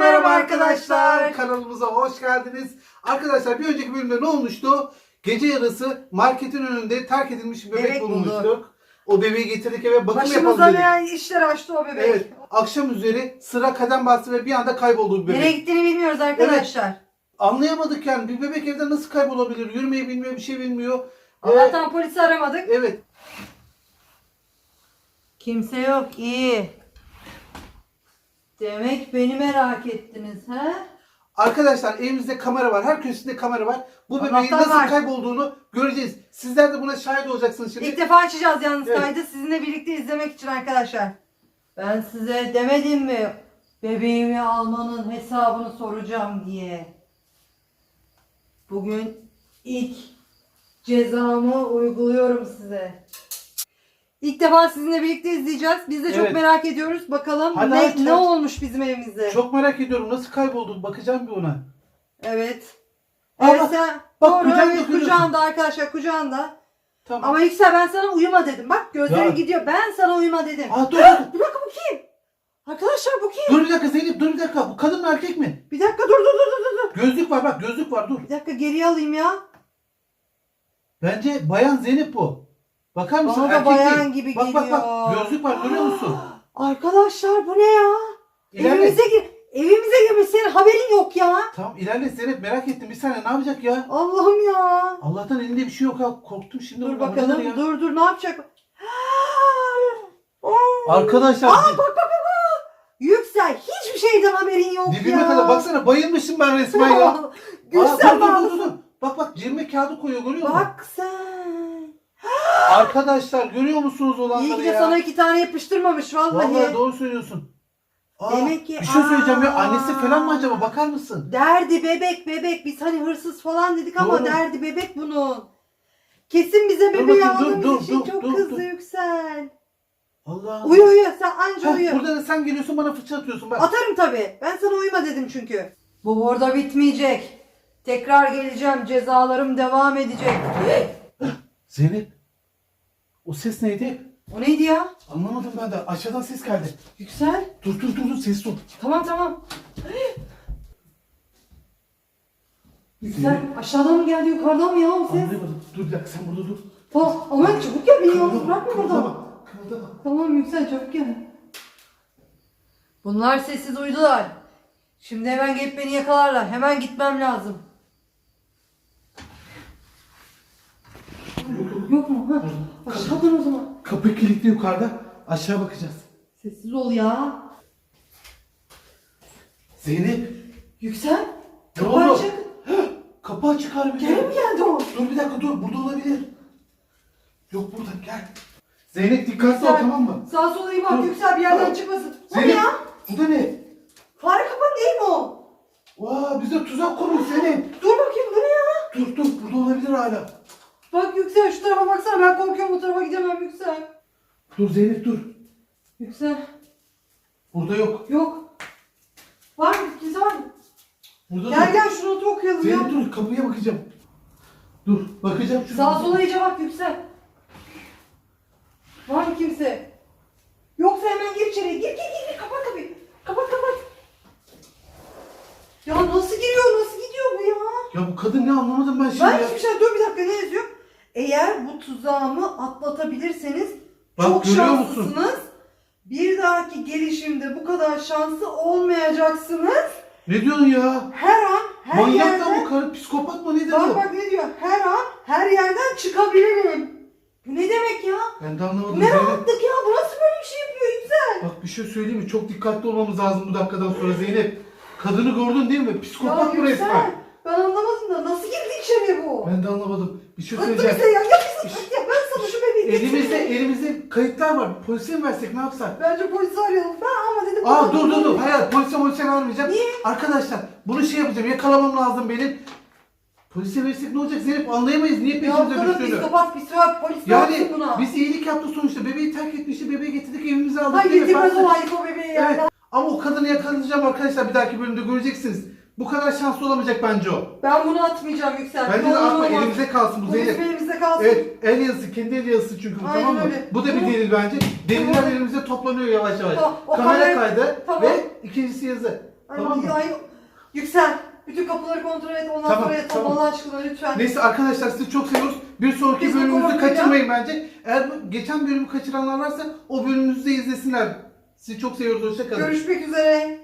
merhaba arkadaşlar. Kanalımıza hoş geldiniz. Arkadaşlar bir önceki bölümde ne olmuştu? Gece yarısı marketin önünde terk edilmiş bir bebek, Bebek bulmuştuk. O bebeği getirdik eve bakım Başımıza yapalım dedik. ne işler açtı o bebek. Evet. Akşam üzeri sıra kadem bastı ve bir anda kayboldu bir Nereye bebek. gittiğini bilmiyoruz arkadaşlar. Anlayamadık yani bir bebek evde nasıl kaybolabilir? Yürümeyi bilmiyor, bir şey bilmiyor. Ee, Allah'tan polisi aramadık. evet. Kimse yok iyi. Demek beni merak ettiniz ha? Arkadaşlar evimizde kamera var. Her köşesinde kamera var. Bu bebeğin Allah'tan nasıl var. kaybolduğunu göreceğiz. Sizler de buna şahit olacaksınız şimdi. İlk defa açacağız yalnız Evet. kaydı sizinle birlikte izlemek için arkadaşlar. Ben size demedim mi bebeğimi almanın hesabını soracağım diye. Bugün ilk cezamı uyguluyorum size. İlk defa sizinle birlikte izleyeceğiz. Biz de çok Evet. merak ediyoruz. Bakalım Hadi ne, aç, ne aç. olmuş bizim evimizde. Çok merak ediyorum nasıl kayboldu. Bakacağım bir ona. Evet. Aa, Evet bak, sen bak, doğru kucağında evet, görüyorsun. kucağında arkadaşlar kucağında. Tamam. Ama Yüksel ben sana uyuma dedim. Bak gözlerin Ya. gidiyor. Ben sana uyuma dedim. Aa, dur, dur. Bir dakika bu kim? Arkadaşlar bu kim? dur bir dakika Zeynep dur bir dakika. Bu kadın mı erkek mi? Bir dakika dur dur dur dur dur. Gözlük var bak gözlük var dur. Bir dakika geriye alayım ya. Bence bayan Zeynep bu. Bakar mısın? Bana da Erkek bayan değil. gibi bak, Bak geliyor. bak gözlük var görüyor musun? Arkadaşlar bu ne ya? İlerle. Evimize gir. Evimize girmiş senin haberin yok ya. Tamam ilerle Zeynep merak ettim bir saniye ne yapacak ya? Allah'ım ya. Allah'tan elinde bir şey yok ha korktum şimdi. Dur bakalım. ya? Dur dur ne yapacak? Arkadaşlar Aa bak bak bak. bak. Yüksel hiçbir şeyden haberin yok dibime ya. kadar baksana bayılmışım ben resmen ya. Aa, Yüksel dur, dur, dur, dur, dur. Bak bak cebime kağıdı koyuyor görüyor musun? Bak sen. Arkadaşlar görüyor musunuz İyi olanları ki de ya? sana iki tane yapıştırmamış vallahi. Vallahi doğru söylüyorsun. Aa, Demek ki- bir şey söyleyeceğim ya Aa. annesi falan mı acaba bakar mısın? Derdi bebek bebek. Biz hani hırsız falan dedik ama Doğru. derdi bebek bunun. Kesin bize bebeği bakayım, dur, aldığımız dur, için dur, çok dur, kızdı dur. Yüksel. Allah. Uyu uyu sen anca Heh, uyu. burada da sen geliyorsun bana fırça atıyorsun bak. Atarım tabi. Ben sana uyuma dedim çünkü. Bu orada bitmeyecek. Tekrar geleceğim. Cezalarım devam edecek. Zeynep. O ses neydi? O neydi ya? Anlamadım ben de. Aşağıdan ses geldi. Yüksel. Dur dur dur dur ses ol. Tamam tamam. Yüksel aşağıdan mı geldi yukarıdan mı ya o ses? Anlayamadım. Dur bir dakika sen burada dur. Tamam aman çabuk gel beni yalnız bırakma burada. Kımıldama. Kımıldama. Tamam Yüksel çabuk gel. Bunlar sessiz uyudular. Şimdi hemen gelip beni yakalarlar. Hemen gitmem lazım. Yok mu? Ha. Aşağıdan o zaman. Kapı kilitli yukarıda. Aşağı bakacağız. Sessiz ol ya. Zeynep. Yüksel. Ne Kapı oldu? açık. Kapı açık harbi. Geri mi geldi o? Dur bir dakika dur. Burada olabilir. Yok burada gel. Zeynep dikkatli ol Yüksel, tamam mı? Sağa sola iyi bak Dur. Yüksel bir yerden Dur. çıkmasın. Ne Zeynep. ya? Bu da ne? Fare kapan değil mi o? Vaa bize tuzak kurmuş Zeynep. Dur bakayım bu ne ya? Dur dur burada olabilir hala. Bak Yüksel şu tarafa baksana ben korkuyorum bu tarafa gidemem Yüksel. Dur Zeynep dur. Yüksel. Burada yok. Yok. Var mı? Kimse var mı? Burada Gel dur. gel şu notu okuyalım ya. Zeynep dur kapıya bakacağım. Dur bakacağım. şu Sağa sola iyice bak Yüksel. Var mı kimse? Yoksa hemen gir içeri. Gir gir gir. gir. Kapat kapıyı. Kapat kapat. Ya nasıl giriyor? Nasıl gidiyor bu ya? Ya bu kadın ne anlamadım ben şimdi Ben ya. hiçbir şey dur bir dakika ne yazıyor? Eğer bu tuzağımı atlatabilirseniz Bak, çok görüyor musun? şanslısınız. Bir dahaki gelişimde bu kadar şanslı olmayacaksınız. Ne diyorsun ya? Her an her Manyak yerden mı bu karı psikopat mı nedir Bak bu? bak ne diyor? Her an her yerden çıkabilirim. Bu ne demek ya? Ben de anlamadım ne Zeynep. rahatlık ya? Bu nasıl böyle bir şey yapıyor Yüksel? Bak bir şey söyleyeyim mi? Çok dikkatli olmamız lazım bu dakikadan sonra Zeynep. Kadını gördün değil mi? Psikopat bu resmen. ben anlamadım da nasıl girdi Ben de anlamadım. Bir şey Bıktım söyleyeceğim. bize ya. Ya bizi bırak ya. Ben sana şu bebeği Elimizde getireyim. elimizde kayıtlar var. Polise mi versek ne yapsak? Bence polisi arayalım. Ben ama dedim. Aa dur dur dur. Hayır polise polise vermeyeceğim. Niye? Arkadaşlar bunu şey yapacağım. Yakalamam lazım benim. Polise versek ne olacak Zeynep? Anlayamayız. Niye Ya peşimize kadın düştüğünü. psikopat psikopat polis ne yapsın Yani buna? biz iyilik yaptı sonuçta. Bebeği terk etmişti. Bebeği getirdik evimize aldık. Ha değil mi? getirmez Farklı- olaydık o bebeği ya. Evet. Ama o kadını yakalayacağım arkadaşlar bir dahaki bölümde göreceksiniz. Bu kadar şanslı olamayacak bence o. Ben bunu atmayacağım Yüksel. Bence de olur atma olmaz. elimizde kalsın bu Bu bizim Zeynep. elimizde kalsın. Evet el yazısı kendi el yazısı çünkü bu Aynen tamam mı? öyle. Bu da bir delil bence. Deliller Tamam. elimizde toplanıyor yavaş yavaş. Tamam, o Kamera kamera- kaydı Tamam. ve ikincisi yazı. Ay, Tamam mı? ay, yüksel. Bütün kapıları kontrol et. Ondan Tamam, sonra yat. tamam. Allah aşkına lütfen. Neyse arkadaşlar sizi çok seviyoruz. Bir sonraki Biz bu bölümümüzü konuyla- kaçırmayın bence. Eğer bu geçen bölümü kaçıranlar varsa o bölümümüzü de izlesinler. Sizi çok seviyoruz. Hoşçakalın. Görüşmek üzere.